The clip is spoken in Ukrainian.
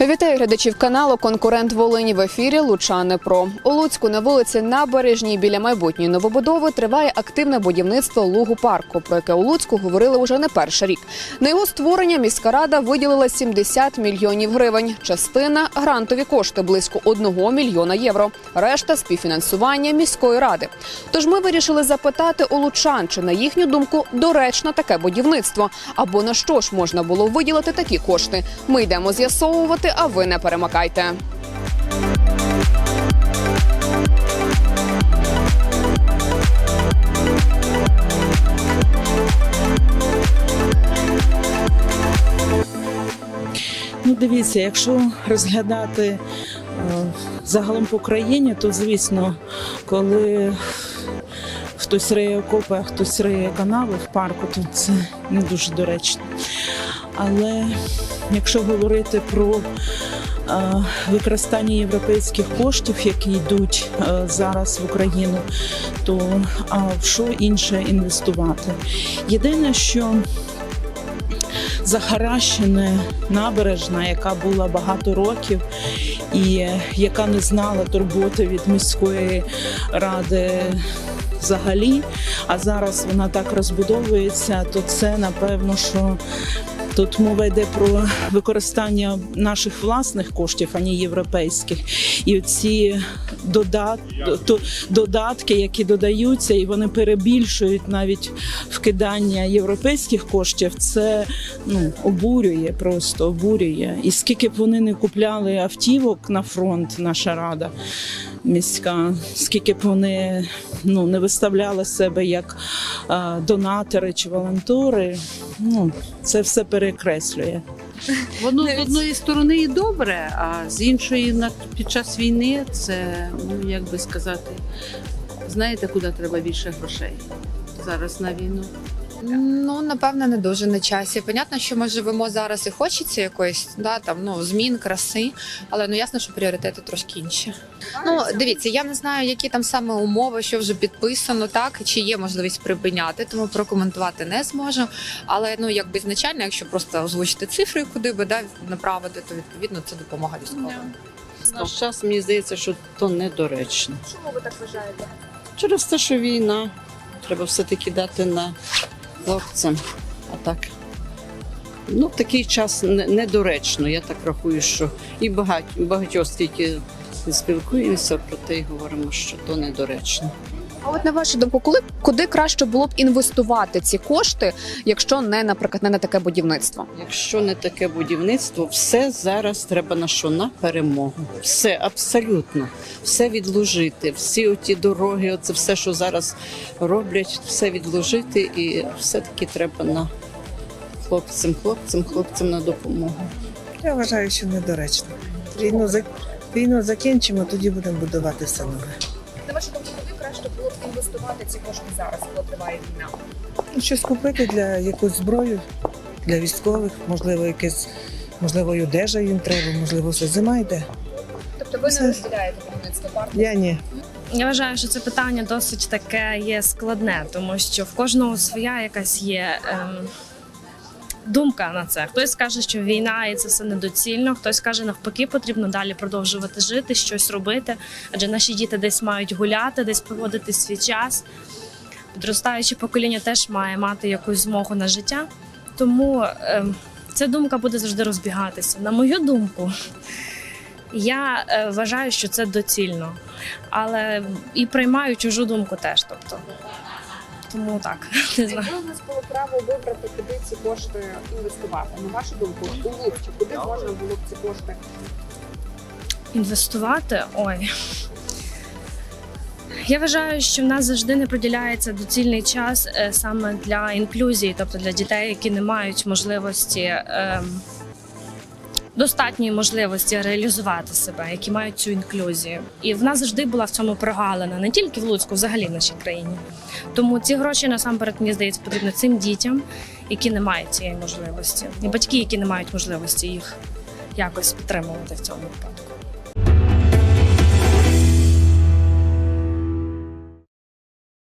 Вітаю глядачів каналу Конкурент Волині в ефірі Лучани Про у Луцьку на вулиці Набережній біля майбутньої новобудови триває активне будівництво лугу парку, про яке у Луцьку говорили уже не перший рік. На його створення міська рада виділила 70 мільйонів гривень. Частина грантові кошти близько 1 мільйона євро. Решта співфінансування міської ради. Тож ми вирішили запитати у лучан, чи на їхню думку доречно таке будівництво, або на що ж можна було виділити такі кошти. Ми йдемо з'ясовувати, а ви не перемикайте. Ну, дивіться, якщо розглядати е, загалом по країні, то звісно, коли хтось риє окопи, а хтось риє канави в парку, то це не дуже доречно. Але якщо говорити про е, використання європейських коштів, які йдуть е, зараз в Україну, то в що інше інвестувати? Єдине, що захаращена набережна, яка була багато років і яка не знала турботи від міської ради взагалі, а зараз вона так розбудовується, то це напевно, що тут мова йде про використання наших власних коштів, а не європейських. І ці додат, додатки, які додаються, і вони перебільшують навіть вкидання європейських коштів, це ну обурює, просто обурює. І скільки б вони не купляли автівок на фронт, наша рада міська, скільки б вони ну не виставляли себе як донатори чи волонтери, ну це все перекреслює. Воно з одної сторони і добре, а з іншої на під час війни це ну як би сказати, знаєте, куди треба більше грошей зараз на війну. Ну, напевно, не дуже на часі. Понятно, що ми живемо зараз і хочеться якоїсь да, там, ну, змін, краси, але ну ясно, що пріоритети трошки інші. Ну, дивіться, я не знаю, які там саме умови, що вже підписано, так, чи є можливість припиняти, тому прокоментувати не зможу. Але ну, якби ізначально, якщо просто озвучити цифри, куди би да, направити, то відповідно це допомога військовим. В наш час мені здається, що то недоречно. Чому ви так вважаєте? Через те, що війна, треба все-таки дати на хлопцям. А так. Ну, такий час не- недоречно. Я так рахую, що і багать, багатьох скільки спілкуємося, про те й говоримо, що то недоречно. А от на вашу думку, коли куди краще було б інвестувати ці кошти, якщо не, наприклад, не на таке будівництво? Якщо не таке будівництво, все зараз треба на що? На перемогу. Все абсолютно, все відложити. Всі оті дороги, оце все, що зараз роблять, все відложити, і все-таки треба на хлопцям, хлопцям, хлопцям на допомогу. Я вважаю, що недоречно. Війну, за- війну закінчимо, тоді будемо будувати все нове. Краще було б інвестувати ці кошти зараз, коли триває війна? Ну, щось купити для якусь зброю, для військових, можливо, якесь, можливо, і одежа їм треба, можливо, все зима йде. Тобто ви не розділяєте будівництво парку? Я ні. Я вважаю, що це питання досить таке є складне, тому що в кожного своя якась є ем, думка на це. Хтось каже, що війна і це все недоцільно, хтось каже, навпаки, потрібно далі продовжувати жити, щось робити, адже наші діти десь мають гуляти, десь проводити свій час. Підростаюче покоління теж має мати якусь змогу на життя. Тому ем, ця думка буде завжди розбігатися. На мою думку, я е, вважаю, що це доцільно але і приймаю чужу думку теж. Тобто, тому так не знаю. Якби у нас було право вибрати, куди ці кошти інвестувати? На вашу думку, у Луцьку, куди можна було б ці кошти? Інвестувати ой. Я вважаю, що в нас завжди не приділяється доцільний час е, саме для інклюзії, тобто для дітей, які не мають можливості. ем, Достатньої можливості реалізувати себе, які мають цю інклюзію, і в нас завжди була в цьому прогалина, не тільки в Луцьку, взагалі в нашій країні. Тому ці гроші насамперед мені здається потрібно цим дітям, які не мають цієї можливості, і батьки, які не мають можливості їх якось підтримувати в цьому випадку.